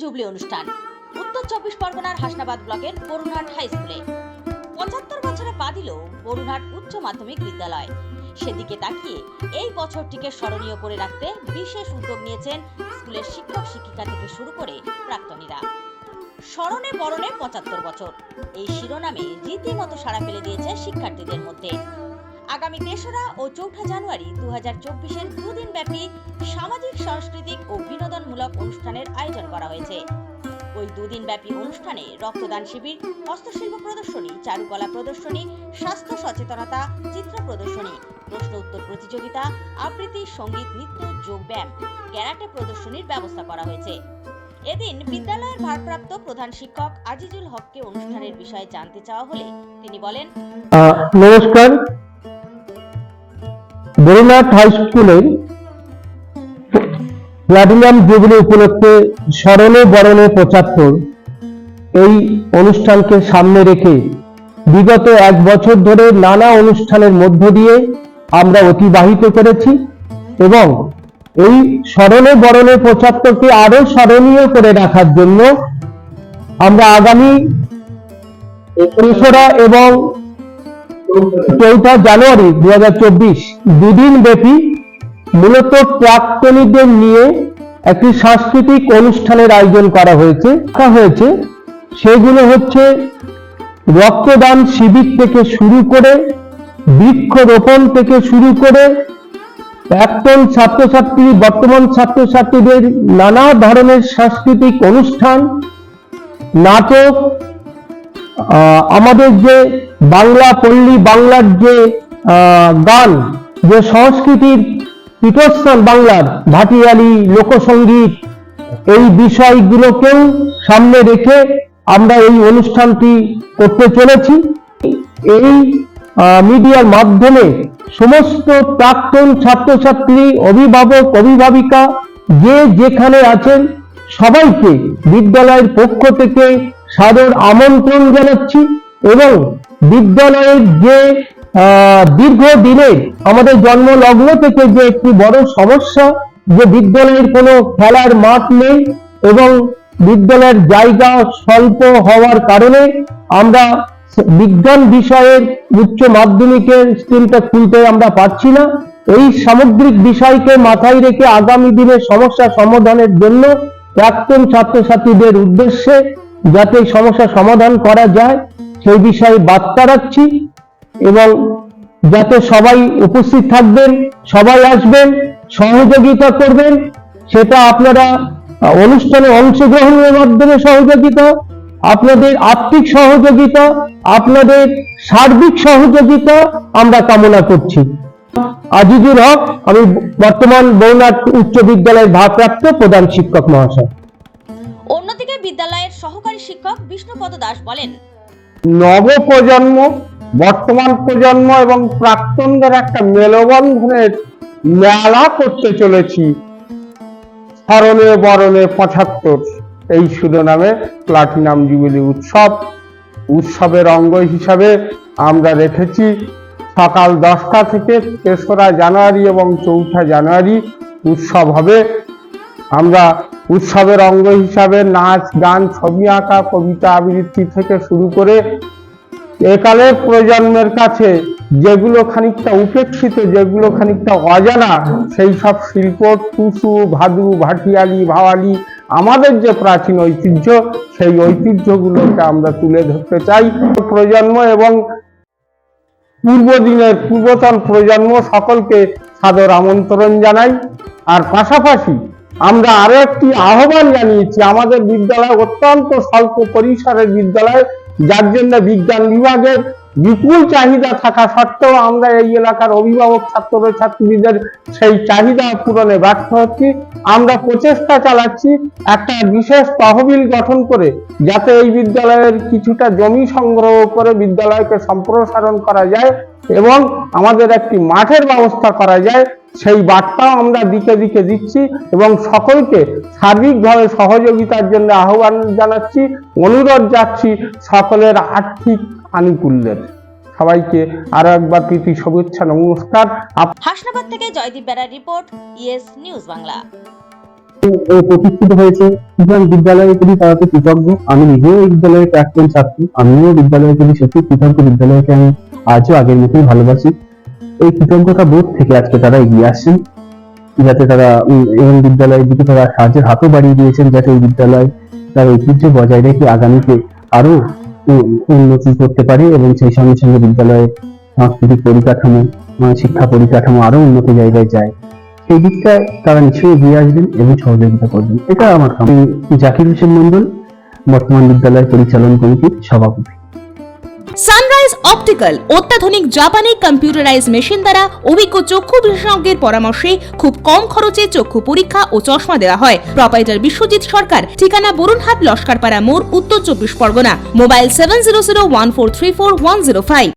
Jubilee অনুষ্ঠান। উত্তর চব্বিশ পরগনার হাসনাবাদ ব্লকের বরুণহাট হাই স্কুলে। পঁচাত্তর বছরে পা দিল বরুণহাট উচ্চ মাধ্যমিক বিদ্যালয়। সেদিকে তাকিয়ে এই বছরটিকে স্মরণীয় করে রাখতে বিশেষ উদ্যোগ নিয়েছেন স্কুলের শিক্ষক শিক্ষিকা থেকে শুরু করে প্রাক্তনীরা। স্মরণে বরণে পঁচাত্তর বছর। এই শিরোনামে রীতিমতো সাড়া ফেলে দিয়েছে শিক্ষার্থীদের মধ্যে। আগামী তেসরা ও চৌঠা জানুয়ারি দু হাজার চব্বিশের দুদিন ব্যাপী সামাজিক, সাংস্কৃতিক ও বিনোদনমূলক অনুষ্ঠানের আয়োজন করা হয়েছে। ওই দুদিন ব্যাপী অনুষ্ঠানে রক্তদান শিবির, হস্তশিল্প প্রদর্শনী, চারুকলা প্রদর্শনী, স্বাস্থ্য সচেতনতা, চিত্র প্রদর্শনী, প্রশ্ন উত্তর প্রতিযোগিতা, আবৃত্তি, সংগীত, নৃত্য, যোগব্যায়াম, ক্যারাটে প্রদর্শনীর ব্যবস্থা করা হয়েছে। এদিন বিদ্যালয়ের ভারপ্রাপ্ত প্রধান শিক্ষক আজিজুল হককে অনুষ্ঠানের বিষয়ে জানতে চাওয়া হলে তিনি বলেন নমস্কার। বরুণাথ হাই স্কুলের প্লাটিনাম জুবিলি উপলক্ষে স্মরণে বরণে পঁচাত্তর। এই অনুষ্ঠানকে সামনে রেখে বিগত এক বছর ধরে নানা অনুষ্ঠানের মধ্য দিয়ে আমরা অতিবাহিত করেছি এবং এই স্মরণে বরণে পঁচাত্তরকে আরও স্মরণীয় করে রাখার জন্য আমরা আগামী তেসরা এবং চৌঠা জানুয়ারি দু দুদিন ব্যাপী মূলত প্রাক্তনীদের নিয়ে একটি সাংস্কৃতিক অনুষ্ঠানের আয়োজন করা হয়েছে। রাখা হয়েছে, সেগুলো হচ্ছে রক্তদান শিবির থেকে শুরু করে, বৃক্ষরোপণ থেকে শুরু করে, প্রাক্তন ছাত্রছাত্রী, বর্তমান ছাত্রছাত্রীদের নানা ধরনের সাংস্কৃতিক অনুষ্ঠান, নাটক আমাদের যে বাংলা পল্লী, বাংলার যে গান, যে সংস্কৃতির পীঠস্থান বাংলার, ভাটিয়ালি লোকসঙ্গীত, এই বিষয়গুলোকেও সামনে রেখে আমরা এই অনুষ্ঠানটি করতে চলেছি। এই মিডিয়ার মাধ্যমে সমস্ত প্রাক্তন ছাত্রছাত্রী, অভিভাবক, অভিভাবিকা, যে যেখানে আছেন, সবাইকে বিদ্যালয়ের পক্ষ থেকে সাদর আমন্ত্রণ জানাচ্ছি এবং বিদ্যালয়ের যে আহ, দীর্ঘদিনের আমাদের জন্ম লগ্ন থেকে যে একটি বড় সমস্যা যে বিদ্যালয়ের কোনো খেলার মাঠ নেই এবং বিদ্যালয়ের জায়গা স্বল্প হওয়ার কারণে আমরা বিজ্ঞান বিষয়ের উচ্চ মাধ্যমিকের স্ট্রিমটা খুলতে আমরা পারছি না। এই সামগ্রিক বিষয়কে মাথায় রেখে আগামী দিনের সমস্যা সমাধানের জন্য প্রাক্তন ছাত্রছাত্রীদের উদ্দেশ্যে যাতে সমস্যা সমাধান করা যায়, সেই বিষয়ে বার্তা রাখছি এবং যাতে সবাই উপস্থিত থাকবেন, সবাই আসবেন, সহযোগিতা করবেন, সেটা আপনারা অনুষ্ঠানে অংশগ্রহণের মাধ্যমে সহযোগিতা, আপনাদের আর্থিক সহযোগিতা, আপনাদের সার্বিক সহযোগিতা আমরা কামনা করছি। আজিজুল হক, আমি বর্তমান বৌনাথ উচ্চ বিদ্যালয়ের ভারপ্রাপ্ত প্রধান শিক্ষক মহাশয়। অন্যদিকে বিদ্যালয়ের সহকারী শিক্ষক বিষ্ণুপদ দাস বলেন নব প্রজন্ম বর্তমান প্রজন্ম এবং প্রাক্তনদের একটা মেলবন্ধনের মেলা করতে চলেছি। স্মরণে বরণে পঁচাত্তর, এই শিরোনামে প্লাটিনাম জুবিলি উৎসব। উৎসবের অঙ্গ হিসাবে আমরা রেখেছি সকাল দশটা থেকে তেসরা জানুয়ারি এবং চৌঠা জানুয়ারি উৎসব হবে। আমরা উৎসবের অঙ্গ হিসাবে নাচ, গান ছবি আঁকা, কবিতা আবৃত্তি থেকে শুরু করে একালের প্রজন্মের কাছে যেগুলো খানিকটা উপেক্ষিত, যেগুলো খানিকটা অজানা, সেই সব শিল্প, টুসু, ভাদু, ভাটিয়ালি, ভাওয়ালি, আমাদের যে প্রাচীন ঐতিহ্য, সেই ঐতিহ্যগুলোকে আমরা তুলে ধরতে চাই। প্রজন্ম এবং পূর্বদিনের পূর্বতন প্রজন্ম সকলকে সাদর আমন্ত্রণ জানাই। আর পাশাপাশি আমরা আরও একটি আহ্বান জানিয়েছি, আমাদের বিদ্যালয় অত্যন্ত স্বল্প পরিসরের বিদ্যালয়, যার জন্য বিজ্ঞান বিভাগের বিপুল চাহিদা থাকা সত্ত্বেও আমরা এই এলাকার অভিভাবক ছাত্র ছাত্রীদের সেই চাহিদা পূরণে ব্যর্থ হচ্ছি। আমরা প্রচেষ্টা চালাচ্ছি একটা বিশেষ তহবিল গঠন করে যাতে এই বিদ্যালয়ের কিছুটা জমি সংগ্রহ করে বিদ্যালয়কে সম্প্রসারণ করা যায় এবং আমাদের একটি মাঠের ব্যবস্থা করা যায়। সেই বার্তাও আমরা দিকে দিকে দিচ্ছি এবং সকলকে সার্বিকভাবে সহযোগিতার জন্য আহ্বান জানাচ্ছি অনুরোধ যাচ্ছি সকলের আর্থিক আনুকূল্যের। সবাইকে আরও একবার প্রীতি শুভেচ্ছা নমস্কার। হাসনাবাদ থেকে জয়দীপ বেড়ার রিপোর্ট ইয়েস নিউজ বাংলা। প্রতিষ্ঠিত হয়েছে সুতরাং বিদ্যালয়ের প্রতি তারা তো কৃতজ্ঞ। আমি নিজেও এই বিদ্যালয়ের প্রাক্তন ছাত্র আমিও বিদ্যালয়ের প্রতি সত্যি কৃতজ্ঞ। বিদ্যালয়কে আমি আজও আগের মতোই ভালোবাসি। এই কৃতজ্ঞতা বোধ থেকে আজকে তারা এগিয়ে আসছেন, যাতে তারা এবং বিদ্যালয়ের দিকে তারা সাহায্যের হাতও বাড়িয়ে দিয়েছেন, যাতে এই বিদ্যালয় তার ঐতিহ্য বজায় রেখে আগামীতে আরও উন্নতি করতে পারে এবং সেই সঙ্গে সঙ্গে বিদ্যালয়ের সাংস্কৃতিক পরিকাঠামো শিক্ষা পরিকাঠামো আরও উন্নত জায়গায় যায়। সেই দিকটায় তারা নিশ্চয়ই এগিয়ে আসবেন এবং সহযোগিতা করবেন। এটা আমার জাকির হোসেন মন্ডল বর্তমান বিদ্যালয় পরিচালন কমিটির সভাপতি। সানরাইজ অপটিক্যাল অত্যাধুনিক জাপানি কম্পিউটারাইজ মেশিন দ্বারা অভিজ্ঞ চক্ষু বিশেষজ্ঞের পরামর্শে খুব কম খরচে চক্ষু পরীক্ষা ও চশমা দেওয়া হয়। প্রপাইটার বিশ্বজিৎ সরকার, ঠিকানা বরুণহাট, লস্করপাড়া মোড়, উত্তর চব্বিশ Pargana. Mobile seven zero zero one four three four one zero five